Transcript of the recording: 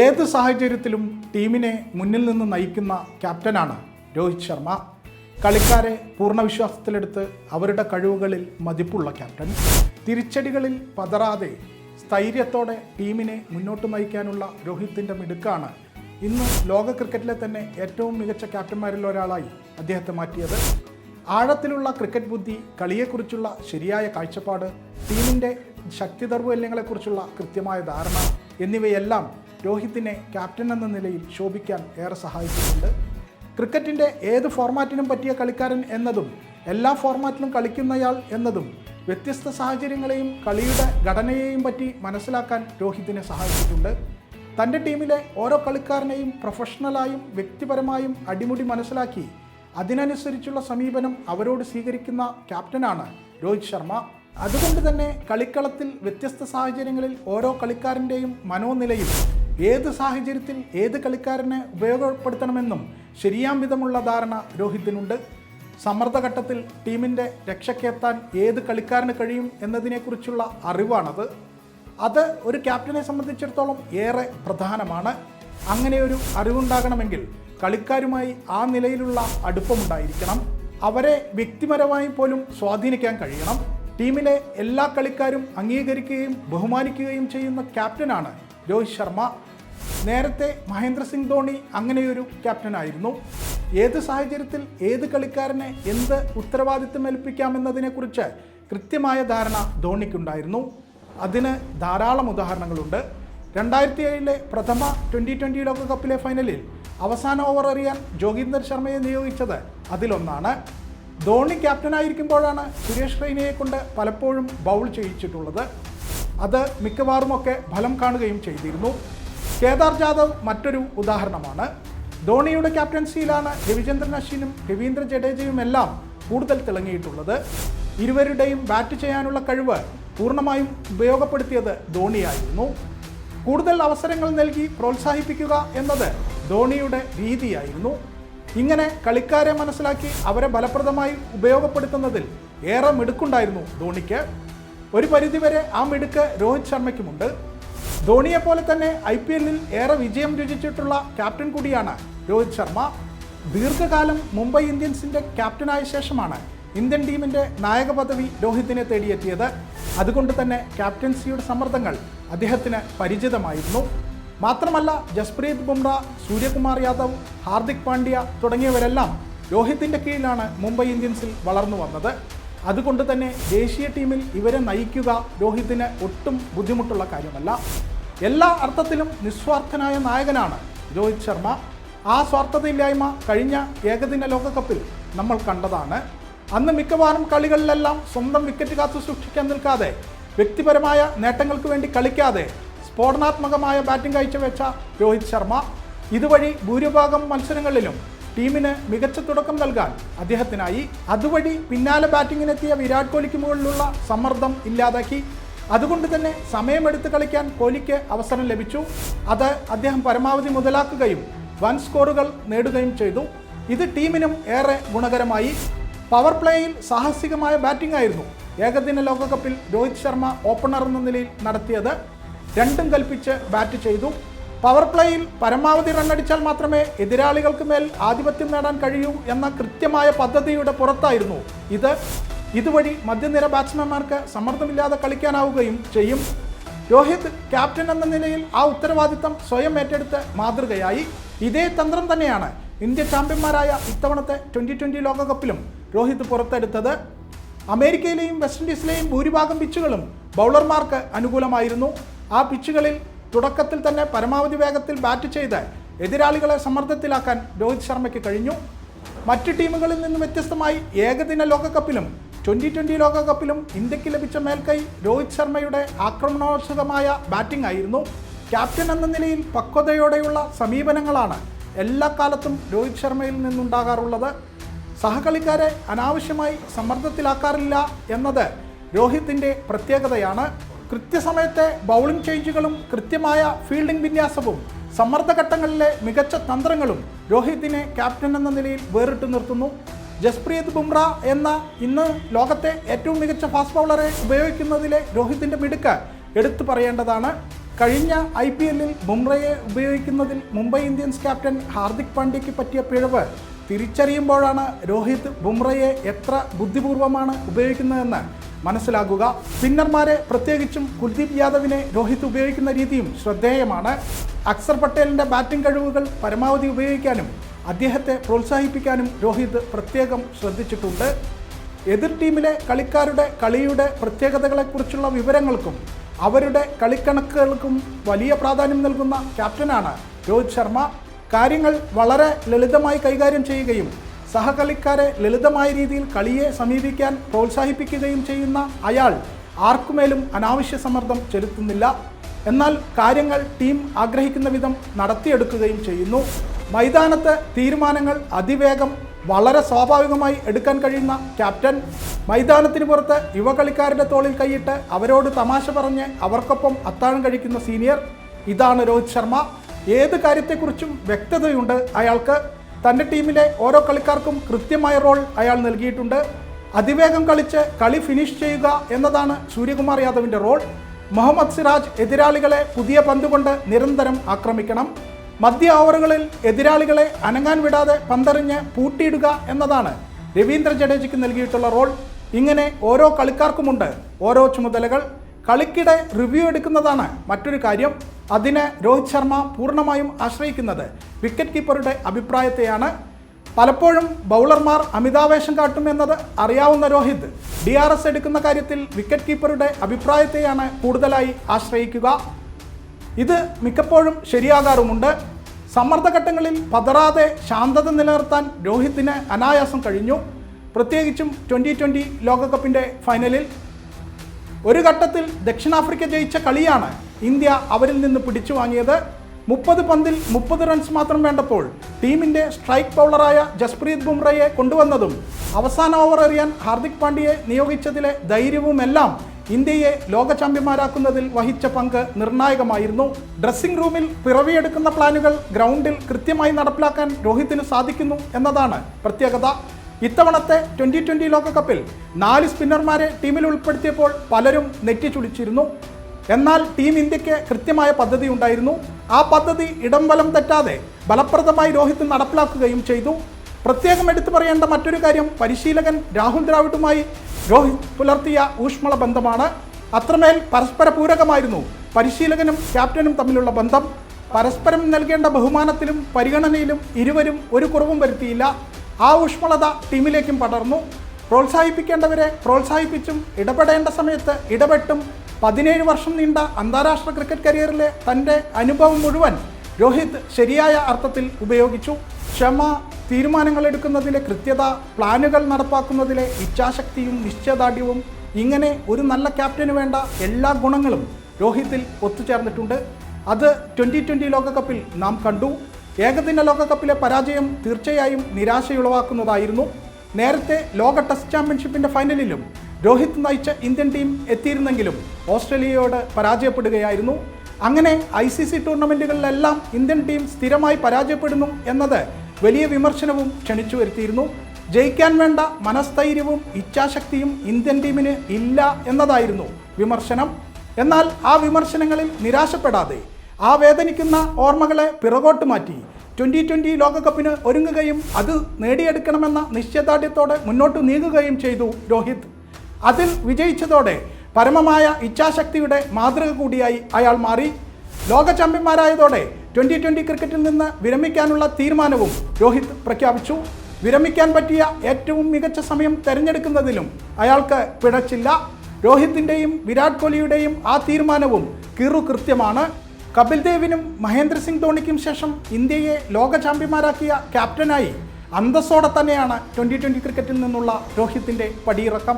ഏത് സാഹചര്യത്തിലും ടീമിനെ മുന്നിൽ നിന്ന് നയിക്കുന്ന ക്യാപ്റ്റനാണ് രോഹിത് ശർമ്മ. കളിക്കാരെ പൂർണ വിശ്വാസത്തിലെടുത്ത് അവരുടെ കഴിവുകളിൽ മതിപ്പുള്ള ക്യാപ്റ്റൻ. തിരിച്ചടികളിൽ പതറാതെ സ്ഥൈര്യത്തോടെ ടീമിനെ മുന്നോട്ട് നയിക്കാനുള്ള രോഹിത്തിന്റെ മിടുക്കാണ് ഇന്ന് ലോക ക്രിക്കറ്റിലെ തന്നെ ഏറ്റവും മികച്ച ക്യാപ്റ്റന്മാരിൽ ഒരാളായി അദ്ദേഹത്തെ മാറ്റിയത്. ആഴത്തിലുള്ള ക്രിക്കറ്റ് ബുദ്ധി കളിയെക്കുറിച്ചുള്ള ശരിയായ കാഴ്ചപ്പാട് ടീമിന്റെ ശക്തി ദൗർബല്യങ്ങളെക്കുറിച്ചുള്ള കൃത്യമായ ധാരണ എന്നിവയെല്ലാം രോഹിത്തിനെ ക്യാപ്റ്റൻ എന്ന നിലയിൽ ശോഭിക്കാൻ ഏറെ സഹായിച്ചിട്ടുണ്ട്. ക്രിക്കറ്റിന്റെ ഏത് ഫോർമാറ്റിനും പറ്റിയ കളിക്കാരൻ എന്നതും എല്ലാ ഫോർമാറ്റിലും കളിക്കുന്നയാൾ എന്നതും വ്യത്യസ്ത സാഹചര്യങ്ങളെയും കളിയുടെ ഘടനയെയും പറ്റി മനസ്സിലാക്കാൻ രോഹിത്തിനെ സഹായിച്ചിട്ടുണ്ട്. തന്റെ ടീമിലെ ഓരോ കളിക്കാരനെയും പ്രൊഫഷണലായും വ്യക്തിപരമായും അടിമുടി മനസ്സിലാക്കി അതിനനുസരിച്ചുള്ള സമീപനം അവരോട് സ്വീകരിക്കുന്ന ക്യാപ്റ്റനാണ് രോഹിത് ശർമ്മ. അതുകൊണ്ട് തന്നെ കളിക്കളത്തിൽ വ്യത്യസ്ത സാഹചര്യങ്ങളിൽ ഓരോ കളിക്കാരന്റെയും മനോനിലയിൽ ഏത് സാഹചര്യത്തിൽ ഏത് കളിക്കാരനെ ഉപയോഗപ്പെടുത്തണമെന്നും ശരിയാം വിധമുള്ള ധാരണ രോഹിത്തിനുണ്ട്. സമ്മർദ്ദഘട്ടത്തിൽ ടീമിന്റെ രക്ഷയ്ക്കെത്താൻ ഏത് കളിക്കാരന് കഴിയും എന്നതിനെക്കുറിച്ചുള്ള അറിവാണത്. അത് ഒരു ക്യാപ്റ്റനെ സംബന്ധിച്ചിടത്തോളം ഏറെ പ്രധാനമാണ്. അങ്ങനെ ഒരു അറിവുണ്ടാകണമെങ്കിൽ കളിക്കാരുമായി ആ നിലയിലുള്ള അടുപ്പമുണ്ടായിരിക്കണം. അവരെ വ്യക്തിപരമായി പോലും സ്വാധീനിക്കാൻ കഴിയണം. ടീമിലെ എല്ലാ കളിക്കാരും അംഗീകരിക്കുകയും ബഹുമാനിക്കുകയും ചെയ്യുന്ന ക്യാപ്റ്റനാണ് രോഹിത് ശർമ്മ. നേരത്തെ മഹേന്ദ്ര സിംഗ് ധോണി അങ്ങനെയൊരു ക്യാപ്റ്റനായിരുന്നു ഏത് സാഹചര്യത്തിൽ ഏത് കളിക്കാരനെ എന്ത് ഉത്തരവാദിത്തം ഏൽപ്പിക്കാമെന്നതിനെക്കുറിച്ച് കൃത്യമായ ധാരണ ധോണിക്കുണ്ടായിരുന്നു. അതിന് ധാരാളം ഉദാഹരണങ്ങളുണ്ട്. രണ്ടായിരത്തി ഏഴിലെ പ്രഥമ ട്വന്റി ട്വന്റി ലോകകപ്പിലെ ഫൈനലിൽ അവസാന ഓവർ എറിയാൻ ജോഗീന്ദർ ശർമ്മയെ നിയോഗിച്ചത് അതിലൊന്നാണ്. ധോണി ക്യാപ്റ്റനായിരിക്കുമ്പോഴാണ് സുരേഷ് റെയ്നയെ കൊണ്ട് പലപ്പോഴും ബൗൾ ചെയ്യിച്ചിട്ടുള്ളത്. അത് മിക്കവാറുമൊക്കെ ഫലം കാണുകയും ചെയ്തിരുന്നു. കേദാർ ജാദവ് മറ്റൊരു ഉദാഹരണമാണ്. ധോണിയുടെ ക്യാപ്റ്റൻസിയിലാണ് രവിചന്ദ്രൻ അശ്വിനും രവീന്ദ്ര ജഡേജയും എല്ലാം കൂടുതൽ തിളങ്ങിയിട്ടുള്ളത്. ഇരുവരുടെയും ബാറ്റ് ചെയ്യാനുള്ള കഴിവ് പൂർണമായും ഉപയോഗപ്പെടുത്തിയത് ധോണിയായിരുന്നു. കൂടുതൽ അവസരങ്ങൾ നൽകി പ്രോത്സാഹിപ്പിക്കുക എന്നത് ധോണിയുടെ രീതിയായിരുന്നു. ഇങ്ങനെ കളിക്കാരെ മനസ്സിലാക്കി അവരെ ഫലപ്രദമായി ഉപയോഗപ്പെടുത്തുന്നതിൽ ഏറെ മിടുക്കുണ്ടായിരുന്നു ധോണിക്ക്. ഒരു പരിധിവരെ ആ മിടുക്ക് രോഹിത് ശർമ്മയ്ക്കുമുണ്ട്. ധോണിയെ പോലെ തന്നെ ഐ പി എല്ലിൽ ഏറെ വിജയം രുചിച്ചിട്ടുള്ള ക്യാപ്റ്റൻ കൂടിയാണ് രോഹിത് ശർമ്മ. ദീർഘകാലം മുംബൈ ഇന്ത്യൻസിന്റെ ക്യാപ്റ്റനായ ശേഷമാണ് ഇന്ത്യൻ ടീമിന്റെ നായക പദവി രോഹിത്തിനെ തേടിയെത്തിയത്. അതുകൊണ്ട് തന്നെ ക്യാപ്റ്റൻസിയുടെ സമ്മർദ്ദങ്ങൾ അദ്ദേഹത്തിന് പരിചിതമായിരുന്നു. മാത്രമല്ല ജസ്പ്രീത് ബുംറ സൂര്യകുമാർ യാദവ് ഹാർദിക് പാണ്ഡ്യ തുടങ്ങിയവരെല്ലാം രോഹിത്തിന്റെ കീഴിലാണ് മുംബൈ ഇന്ത്യൻസിൽ വളർന്നു വന്നത്. അതുകൊണ്ട് തന്നെ ദേശീയ ടീമിൽ ഇവരെ നയിക്കുക രോഹിത്തിന് ഒട്ടും ബുദ്ധിമുട്ടുള്ള കാര്യമല്ല. എല്ലാ അർത്ഥത്തിലും നിസ്വാർത്ഥനായ നായകനാണ് രോഹിത് ശർമ്മ. ആ സ്വാർത്ഥതയില്ലായ്മ കഴിഞ്ഞ ഏകദിന ലോകകപ്പിൽ നമ്മൾ കണ്ടതാണ്. അന്ന് മിക്കവാറും കളികളിലെല്ലാം സ്വന്തം വിക്കറ്റ് കാത്തു സൂക്ഷിക്കാൻ നിൽക്കാതെ വ്യക്തിപരമായ നേട്ടങ്ങൾക്ക് വേണ്ടി കളിക്കാതെ സ്ഫോടനാത്മകമായ ബാറ്റിംഗ് കാഴ്ചവെച്ച രോഹിത് ശർമ്മ. ഇതുവഴി ഭൂരിഭാഗം മത്സരങ്ങളിലും ടീമിന് മികച്ച തുടക്കം നൽകാൻ അദ്ദേഹത്തിനായി അതുവഴി പിന്നാലെ ബാറ്റിങ്ങിനെത്തിയ വിരാട് കോഹ്ലിക്ക് മുകളിലുള്ള സമ്മർദ്ദം ഇല്ലാതാക്കി. അതുകൊണ്ട് തന്നെ സമയമെടുത്ത് കളിക്കാൻ കോഹ്ലിക്ക് അവസരം ലഭിച്ചു. അത് അദ്ദേഹം പരമാവധി മുതലാക്കുകയും വൻ സ്കോറുകൾ നേടുകയും ചെയ്തു. ഇത് ടീമിനും ഏറെ ഗുണകരമായി. പവർ പ്ലേയിൽ സാഹസികമായ ബാറ്റിംഗ് ആയിരുന്നു ഏകദിന ലോകകപ്പിൽ രോഹിത് ശർമ്മ ഓപ്പണർ എന്ന നിലയിൽ നടത്തിയത്. രണ്ടും കൽപ്പിച്ച് ബാറ്റ് ചെയ്തു. പവർ പ്ലേയിൽ പരമാവധി റണ്ണടിച്ചാൽ മാത്രമേ എതിരാളികൾക്ക് മേൽ ആധിപത്യം നേടാൻ കഴിയൂ എന്ന കൃത്യമായ പദ്ധതിയുടെ പുറത്തായിരുന്നു ഇത്. ഇതുവഴി മധ്യനിര ബാറ്റ്സ്മാൻമാർക്ക് സമ്മർദ്ദമില്ലാതെ കളിക്കാനാവുകയും ചെയ്യും. രോഹിത് ക്യാപ്റ്റൻ എന്ന നിലയിൽ ആ ഉത്തരവാദിത്തം സ്വയം ഏറ്റെടുത്ത് മാതൃകയായി. ഇതേ തന്ത്രം തന്നെയാണ് ഇന്ത്യ ചാമ്പ്യന്മാരായ ഇത്തവണത്തെ ട്വന്റി ട്വന്റി ലോകകപ്പിലും രോഹിത് പുറത്തെടുത്തത്. അമേരിക്കയിലെയും വെസ്റ്റ് ഇൻഡീസിലെയും ഭൂരിഭാഗം പിച്ചുകളും ബൗളർമാർക്ക് അനുകൂലമായിരുന്നു. ആ പിച്ചുകളിൽ തുടക്കത്തിൽ തന്നെ പരമാവധി വേഗത്തിൽ ബാറ്റ് ചെയ്ത് എതിരാളികളെ സമ്മർദ്ദത്തിലാക്കാൻ രോഹിത് ശർമ്മയ്ക്ക് കഴിഞ്ഞു. മറ്റ് ടീമുകളിൽ നിന്ന് വ്യത്യസ്തമായി ഏകദിന ലോകകപ്പിലും ട്വന്റി ട്വന്റി ലോകകപ്പിലും ഇന്ത്യയ്ക്ക് ലഭിച്ച മേൽക്കൈ രോഹിത് ശർമ്മയുടെ ആക്രമണോത്സുകമായ ബാറ്റിംഗ് ആയിരുന്നു. ക്യാപ്റ്റൻ എന്ന നിലയിൽ പക്വതയോടെയുള്ള സമീപനങ്ങളാണ് എല്ലാ കാലത്തും രോഹിത് ശർമ്മയിൽ നിന്നുണ്ടാകാറുള്ളത്. സഹകളിക്കാരെ അനാവശ്യമായി സമ്മർദ്ദത്തിലാക്കാറില്ല എന്നത് രോഹിത്തിന്റെ പ്രത്യേകതയാണ്. കൃത്യസമയത്തെ ബൗളിംഗ് ചേഞ്ചുകളും കൃത്യമായ ഫീൽഡിംഗ് വിന്യാസവും സമ്മർദ്ദഘട്ടങ്ങളിലെ മികച്ച തന്ത്രങ്ങളും രോഹിത്തിനെ ക്യാപ്റ്റൻ എന്ന നിലയിൽ വേറിട്ട് നിർത്തുന്നു. ജസ്പ്രീത് ബുംറ എന്ന ഇന്ന് ലോകത്തെ ഏറ്റവും മികച്ച ഫാസ്റ്റ് ബൗളറെ ഉപയോഗിക്കുന്നതിലെ രോഹിത്തിന്റെ മിടുക്ക് എടുത്തു പറയേണ്ടതാണ്. കഴിഞ്ഞ ഐ പി എല്ലിൽ ബുംറയെ ഉപയോഗിക്കുന്നതിൽ മുംബൈ ഇന്ത്യൻസ് ക്യാപ്റ്റൻ ഹാർദിക് പാണ്ഡ്യയ്ക്ക് പറ്റിയ പിഴവ് തിരിച്ചറിയുമ്പോഴാണ് രോഹിത് ബുംറയെ എത്ര ബുദ്ധിപൂർവമാണ് ഉപയോഗിക്കുന്നതെന്ന് മനസ്സിലാകുക സ്പിന്നർമാരെ പ്രത്യേകിച്ചും കുൽദീപ് യാദവിനെ രോഹിത് ഉപയോഗിക്കുന്ന രീതിയും ശ്രദ്ധേയമാണ്. അക്സർ പട്ടേലിന്റെ ബാറ്റിംഗ് കഴിവുകൾ പരമാവധി ഉപയോഗിക്കാനും അദ്ദേഹത്തെ പ്രോത്സാഹിപ്പിക്കാനും രോഹിത് പ്രത്യേകം ശ്രദ്ധിച്ചിട്ടുണ്ട്. എതിർ ടീമിലെ കളിക്കാരുടെ കളിയുടെ പ്രത്യേകതകളെക്കുറിച്ചുള്ള വിവരങ്ങൾക്കും അവരുടെ കളിക്കണക്കുകൾക്കും വലിയ പ്രാധാന്യം നൽകുന്ന ക്യാപ്റ്റനാണ് രോഹിത് ശർമ്മ. കാര്യങ്ങൾ വളരെ ലളിതമായി കൈകാര്യം ചെയ്യുകയും സഹകളിക്കാരെ ലളിതമായ രീതിയിൽ കളിയെ സമീപിക്കാൻ പ്രോത്സാഹിപ്പിക്കുകയും ചെയ്യുന്ന അയാൾ ആർക്കുമേലും അനാവശ്യ സമ്മർദ്ദം ചെലുത്തുന്നില്ല. എന്നാൽ കാര്യങ്ങൾ ടീം ആഗ്രഹിക്കുന്ന വിധം നടത്തിയെടുക്കുകയും ചെയ്യുന്നു. മൈതാനത്ത് തീരുമാനങ്ങൾ അതിവേഗം വളരെ സ്വാഭാവികമായി എടുക്കാൻ കഴിയുന്ന ക്യാപ്റ്റൻ. മൈതാനത്തിന് പുറത്ത് യുവ കളിക്കാരുടെ തോളിൽ കൈയിട്ട് അവരോട് തമാശ പറഞ്ഞ് അവർക്കൊപ്പം അത്താഴം കഴിക്കുന്ന സീനിയർ. ഇതാണ് രോഹിത് ശർമ്മ. ഏത് കാര്യത്തെക്കുറിച്ചും വ്യക്തതയുണ്ട് അയാൾക്ക്. തന്റെ ടീമിലെ ഓരോ കളിക്കാർക്കും കൃത്യമായ റോൾ അയാൾ നൽകിയിട്ടുണ്ട്. അതിവേഗം കളിച്ച് കളി ഫിനിഷ് ചെയ്യുക എന്നതാണ് സൂര്യകുമാർ യാദവിന്റെ റോൾ. മുഹമ്മദ് സിറാജ് എതിരാളികളെ പുതിയ പന്തുകൊണ്ട് നിരന്തരം ആക്രമിക്കണം. മധ്യ ഓവറുകളിൽ എതിരാളികളെ അനങ്ങാൻ വിടാതെ പന്തെറിഞ്ഞ് പൂട്ടിയിടുക എന്നതാണ് രവീന്ദ്ര ജഡേജയ്ക്ക് നൽകിയിട്ടുള്ള റോൾ. ഇങ്ങനെ ഓരോ കളിക്കാർക്കുമുണ്ട് ഓരോ ചുമതലകൾ. കളിക്കിടെ റിവ്യൂ എടുക്കുന്നതാണ് മറ്റൊരു കാര്യം. അതിനെ രോഹിത് ശർമ്മ പൂർണമായും ആശ്രയിക്കുന്നത് വിക്കറ്റ് കീപ്പറുടെ അഭിപ്രായത്തെയാണ്. പലപ്പോഴും ബൗളർമാർ അമിതാവേശം കാട്ടുമെന്നത് അറിയാവുന്ന രോഹിത്. ഡി ആർ എസ് എടുക്കുന്ന കാര്യത്തിൽ വിക്കറ്റ് കീപ്പറുടെ അഭിപ്രായത്തെയാണ് കൂടുതലായി ആശ്രയിക്കുക. ഇത് മിക്കപ്പോഴും ശരിയാകാറുമുണ്ട്. സമ്മർദ്ദഘട്ടങ്ങളിൽ പതറാതെ ശാന്തത നിലനിർത്താൻ രോഹിത്തിന് അനായാസം കഴിഞ്ഞു. പ്രത്യേകിച്ചും ട്വന്റി ട്വന്റി ലോകകപ്പിന്റെ ഫൈനലിൽ ഒരു ഘട്ടത്തിൽ ദക്ഷിണാഫ്രിക്ക ജയിച്ച കളിയാണ് ഇന്ത്യ അവരിൽ നിന്ന് പിടിച്ചു വാങ്ങിയത്. മുപ്പത് പന്തിൽ മുപ്പത് റൺസ് മാത്രം വേണ്ടപ്പോൾ ടീമിന്റെ സ്ട്രൈക്ക് ബൗളറായ ജസ്പ്രീത് ബുംറയെ കൊണ്ടുവന്നതും അവസാന ഓവർ എറിയാൻ ഹാർദിക് പാണ്ഡ്യയെ നിയോഗിച്ചതിലെ ധൈര്യവുമെല്ലാം ഇന്ത്യയെ ലോക ചാമ്പ്യന്മാരാക്കുന്നതിൽ വഹിച്ച പങ്ക് നിർണായകമായിരുന്നു. ഡ്രസ്സിംഗ് റൂമിൽ പിറവിയെടുക്കുന്ന പ്ലാനുകൾ ഗ്രൗണ്ടിൽ കൃത്യമായി നടപ്പിലാക്കാൻ രോഹിത്തിന് സാധിക്കുന്നു എന്നതാണ് പ്രത്യേകത. ഇത്തവണത്തെ ട്വന്റി ട്വന്റി ലോകകപ്പിൽ നാല് സ്പിന്നർമാരെ ടീമിൽ ഉൾപ്പെടുത്തിയപ്പോൾ പലരും നെറ്റിച്ചുളിച്ചിരുന്നു. എന്നാൽ ടീം ഇന്ത്യയ്ക്ക് കൃത്യമായ പദ്ധതി ഉണ്ടായിരുന്നു. ആ പദ്ധതി ഇടം വലം തെറ്റാതെ ഫലപ്രദമായി രോഹിത് നടപ്പിലാക്കുകയും ചെയ്തു. പ്രത്യേകം എടുത്തു പറയേണ്ട മറ്റൊരു കാര്യം പരിശീലകൻ രാഹുൽ ദ്രാവിഡുമായി രോഹിത് പുലർത്തിയ ഊഷ്മള ബന്ധമാണ്. അത്രമേൽ പരസ്പര പൂരകമായിരുന്നു പരിശീലകനും ക്യാപ്റ്റനും തമ്മിലുള്ള ബന്ധം. പരസ്പരം നൽകേണ്ട ബഹുമാനത്തിലും പരിഗണനയിലും ഇരുവരും ഒരു കുറവും വരുത്തിയില്ല. ആ ഊഷ്മളത ടീമിലേക്കും പടർന്നു. പ്രോത്സാഹിപ്പിക്കേണ്ടവരെ പ്രോത്സാഹിപ്പിച്ചും ഇടപെടേണ്ട സമയത്ത് ഇടപെട്ടും പതിനേഴ് വർഷം നീണ്ട അന്താരാഷ്ട്ര ക്രിക്കറ്റ് കരിയറിലെ തന്റെ അനുഭവം മുഴുവൻ രോഹിത് ശരിയായ അർത്ഥത്തിൽ ഉപയോഗിച്ചു. ക്ഷമ തീരുമാനങ്ങൾ എടുക്കുന്നതിലെ കൃത്യത പ്ലാനുകൾ നടപ്പാക്കുന്നതിലെ ഇച്ഛാശക്തിയും നിശ്ചയദാർഢ്യവും ഇങ്ങനെ ഒരു നല്ല ക്യാപ്റ്റന് വേണ്ട എല്ലാ ഗുണങ്ങളും രോഹിത്തിൽ ഒത്തുചേർന്നിട്ടുണ്ട്. അത് ട്വന്റി ട്വന്റി ലോകകപ്പിൽ നാം കണ്ടു. ഏകദിന ലോകകപ്പിലെ പരാജയം തീർച്ചയായും നിരാശയുളവാക്കുന്നതായിരുന്നു. നേരത്തെ ലോക ടെസ്റ്റ് ചാമ്പ്യൻഷിപ്പിന്റെ ഫൈനലിലും രോഹിത് നയിച്ച ഇന്ത്യൻ ടീം എത്തിയിരുന്നെങ്കിലും ഓസ്ട്രേലിയയോട് പരാജയപ്പെടുകയായിരുന്നു. അങ്ങനെ ഐ സി സി ടൂർണമെന്റുകളിലെല്ലാം ഇന്ത്യൻ ടീം സ്ഥിരമായി പരാജയപ്പെടുന്നു എന്നത് വലിയ വിമർശനവും ക്ഷണിച്ചു വരുത്തിയിരുന്നു. ജയിക്കാൻ വേണ്ട മനസ്ഥൈര്യവും ഇച്ഛാശക്തിയും ഇന്ത്യൻ ടീമിന് ഇല്ല എന്നതായിരുന്നു വിമർശനം. എന്നാൽ ആ വിമർശനങ്ങളിൽ നിരാശപ്പെടാതെ ആ വേദനിക്കുന്ന ഓർമ്മകളെ പിറകോട്ട് മാറ്റി ട്വന്റി ട്വന്റി ലോകകപ്പിന് ഒരുങ്ങുകയും അത് നേടിയെടുക്കണമെന്ന നിശ്ചയദാർഢ്യത്തോടെ മുന്നോട്ട് നീങ്ങുകയും ചെയ്തു രോഹിത്. അതിൽ വിജയിച്ചതോടെ പരമമായ ഇച്ഛാശക്തിയുടെ മാതൃക കൂടിയായി അയാൾ മാറി. ലോക ചാമ്പ്യന്മാരായതോടെ ട്വന്റി ട്വന്റി ക്രിക്കറ്റിൽ നിന്ന് വിരമിക്കാനുള്ള തീരുമാനവും രോഹിത് പ്രഖ്യാപിച്ചു. വിരമിക്കാൻ പറ്റിയ ഏറ്റവും മികച്ച സമയം തിരഞ്ഞെടുക്കുന്നതിലും അയാൾക്ക് പിഴച്ചില്ല. രോഹിത്തിന്റെയും വിരാട് കോഹ്ലിയുടെയും ആ തീരുമാനവും കീറു കൃത്യമാണ് കപിൽ ദേവിനും മഹേന്ദ്ര സിംഗ് ധോണിക്കും ശേഷം ഇന്ത്യയെ ലോക ചാമ്പ്യന്മാരാക്കിയ ക്യാപ്റ്റനായി അന്തസ്സോടെ തന്നെയാണ് ട്വന്റി ട്വന്റി ക്രിക്കറ്റിൽ നിന്നുള്ള രോഹിത്തിന്റെ പടിയിറക്കം.